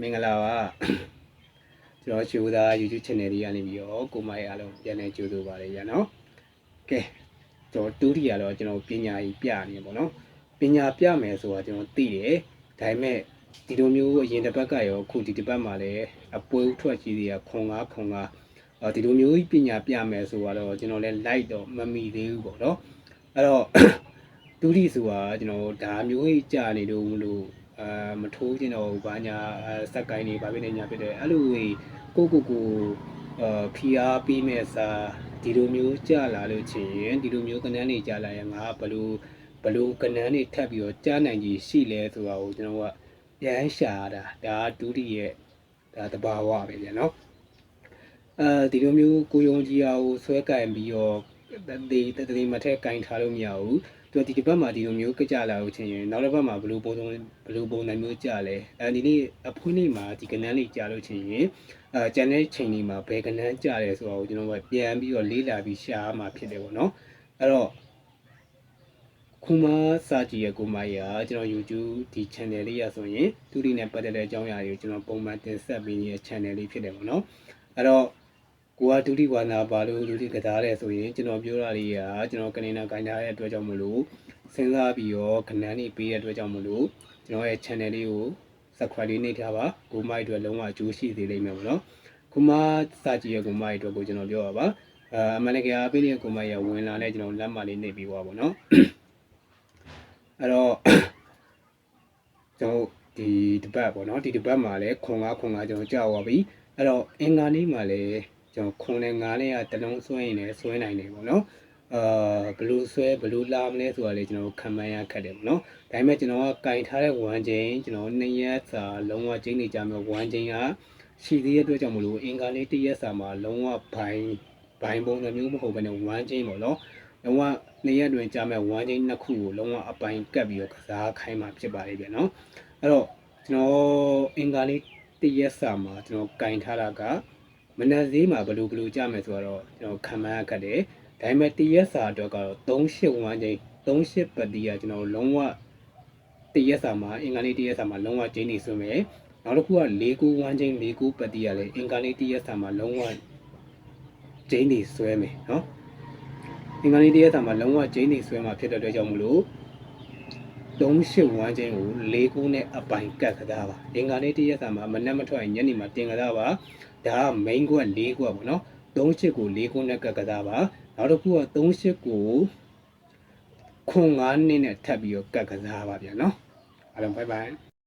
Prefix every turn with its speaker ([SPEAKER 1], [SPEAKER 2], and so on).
[SPEAKER 1] မင်္ဂလာပါကျွန်တော်ရှိုးသား YouTube channel လေးကနေပြီးတော့ကိုမိုင်အားလုံးပြန်လည်ကြိုဆိုပါရစေနော်ကဲကျွန်တော်တူတီကတော့ကျွန်တော်ပညာကြီးပြနေပေါ့နော်ပညာပြမယ်ဆိုတာကျွန်တော်သိတယ်ဒါပေမဲ့ဒီလိုမျိုးအရင်တစ်ပတ်ကရောအခုဒီတစ်ပတ်မှာလည်းအပွဲဥထွက်ကြီးတွေကခွန်ကားခွန်ကားအော်ဒီလိုမျိုးပညာပြမယ်ဆိုတော့ကျွန်တော်လည်း like တော့မမီသေးဘူးပေါ့နော်အဲ့တော့တူတီဆိုတာကျွန်တော်ဒါမျိုးကြီးကြာနေလို့မလို့ အာမထိုးကျင်တော့ဘူးဘာညာအာစက်ကိုင်းနေဘာဖြစ်နေညာဖြစ်တယ်အဲ့လိုကြီးကိုကိုကိုအာဖီအားပေးမဲ့စာဒီလိုမျိုးကြာလာလို့ချင်ရင်ဒီလိုမျိုးကနန်းနေကြာလာရင်ငါဘလို့ဘလို့ကနန်းနေထပ်ပြီးတော့ကြာနိုင်ကြီးရှိလဲဆိုတာကိုကျွန်တော်ကပြန်ရှာတာဒါဒုတိယဒါတဘာဝပဲဗျာနော်အဲဒီလိုမျိုးကိုယုံကြည်အောင်ဆွဲကင်ပြီးတော့ဒီတတိမထက်ကင်ထားလို့မရဘူး သူကဒီတစ်ပတ်မှာဒီလိုမျိုးကြလာလို့ချင်းရင်နောက်တစ်ပတ်မှာဘယ်လိုပုံစံဘယ်လိုပုံစံမျိုးကြလဲအဲဒီနေ့အဖွင့်နေ့မှာဒီကနန်းလေးကြလို့ချင်းရင်အဲကျန်တဲ့ချိန်လေးမှာဘယ်ကနန်းကြလဲဆိုတော့ကျွန်တော်ကပြန်ပြီးတော့လေးလာပြီးရှားမှာဖြစ်တယ်ပေါ့နော်အဲ့တော့ခုမစာကြည့်ရကိုမရကျွန်တော် YouTube ဒီ channel လေးရဆိုရင်သူဒီနဲ့ပတ်သက်တဲ့အကြောင်းအရာတွေကိုကျွန်တော်ပုံမှန်တင်ဆက်ပေးနေတဲ့ channel လေးဖြစ်တယ်ပေါ့နော်အဲ့တော့ ကိုကဒုတိဝါနာပါလို့ဒုတိကစားတယ်ဆိုရင်ကျွန်တော်ပြောတာလေးကကျွန်တော်ကနေနာကိုင်းထားတဲ့အတွက်ကြောင့်မလို့စဉ်းစားပြီးတော့ခဏန်းနေပေးတဲ့အတွက်ကြောင့်မလို့ကျွန်တော်ရဲ့ channel လေးကို subscribe လေးနှိပ်ထားပါကိုမိုက်အတွက်လုံးဝအကျိုးရှိသေးလိမ့်မယ်ပေါ့နော်ခုမစာကြည့်ရဲ့ကိုမိုက်အတွက်ကိုကျွန်တော်ပြောပါပါအာအမှန်တကယ်အားပေးတဲ့ကိုမိုက်ရဝင်လာတဲ့ကျွန်တော်လက်မလေးနှိပ်ပြီးသွားပါပေါ့နော်အဲ့တော့ကျွန်တော်ဒီတပတ်ပေါ့နော်ဒီတပတ်မှာလည်းခွန်ကားခွန်ကားကျွန်တော်ကြောက်သွားပြီအဲ့တော့အင်္ဂါနေ့မှာလည်း ကျွန်တော်ခွန်နဲ့ငါးနဲ့ကတလုံးဆွဲရင်လည်းဆွဲနိုင်တယ်ပေါ့နော်အာဘလူးဆွဲဘလူးလာမလဲဆိုတာလေကျွန်တော်ခံမှန်းရခက်တယ်ပေါ့နော်ဒါပေမဲ့ကျွန်တော်ကကင်ထားတဲ့ဝမ်ချင်းကျွန်တော်နှစ်ရက်စာလုံးဝကျင်းနေကြမယ်ဝမ်ချင်းကရှိသေးတဲ့အတွက်ကြောင့်မလို့အင်္ဂါနေ့တစ်ရက်စာမှာလုံးဝဘိုင်းဘိုင်းပုံစံမျိုးမဟုတ်ဘဲနဲ့ဝမ်ချင်းပေါ့နော်လုံးဝနှစ်ရက်တွင်ကြာမဲ့ဝမ်ချင်းနှစ်ခုကိုလုံးဝအပိုင်ကပ်ပြီးတော့ကစားခိုင်းမှာဖြစ်ပါလိမ့်ဗျနော်အဲ့တော့ကျွန်တော်အင်္ဂါနေ့တစ်ရက်စာမှာကျွန်တော်ကင်ထားတာက မနက်ဈေးမှာဘယ်လိုဘယ်လိုကြမယ်ဆိုတော့ကျွန်တော်ခံမှန်းရခက်တယ်ဒါပေမဲ့တရက်စာအတွက်ကတော့38ဝန်းကျင်း38ပတ်တီးကကျွန်တော်လုံးဝတရက်စာမှာအင်္ဂါနေ့တရက်စာမှာလုံးဝကျင်းနေဆွမယ်နောက်တစ်ခုက49ဝန်းကျင်း49ပတ်တီးကလည်းအင်္ဂါနေ့တရက်စာမှာလုံးဝကျင်းနေဆွဲမယ်နော်အင်္ဂါနေ့တရက်စာမှာလုံးဝကျင်းနေဆွဲမှာဖြစ်တဲ့အတွက်ကြောင့်မလို့ 38ဝန်းကျင်းကို49နဲ့အပိုင်ကတ်ကစားပါအင်္ဂါနေ့တရက်စာမှာမနက်မထွက်ရင်ညနေမှာတင်ကစားပါဒါက main ကွက်၄ကွက်ပေါ့နော်38ကို၄ခုနဲ့ကတ်ကစားပါနောက်တစ်ခုက38ကိုခွန်9နှစ်နဲ့ထပ်ပြီးတော့ကတ်ကစားပါဗျာနော်အားလုံး bye bye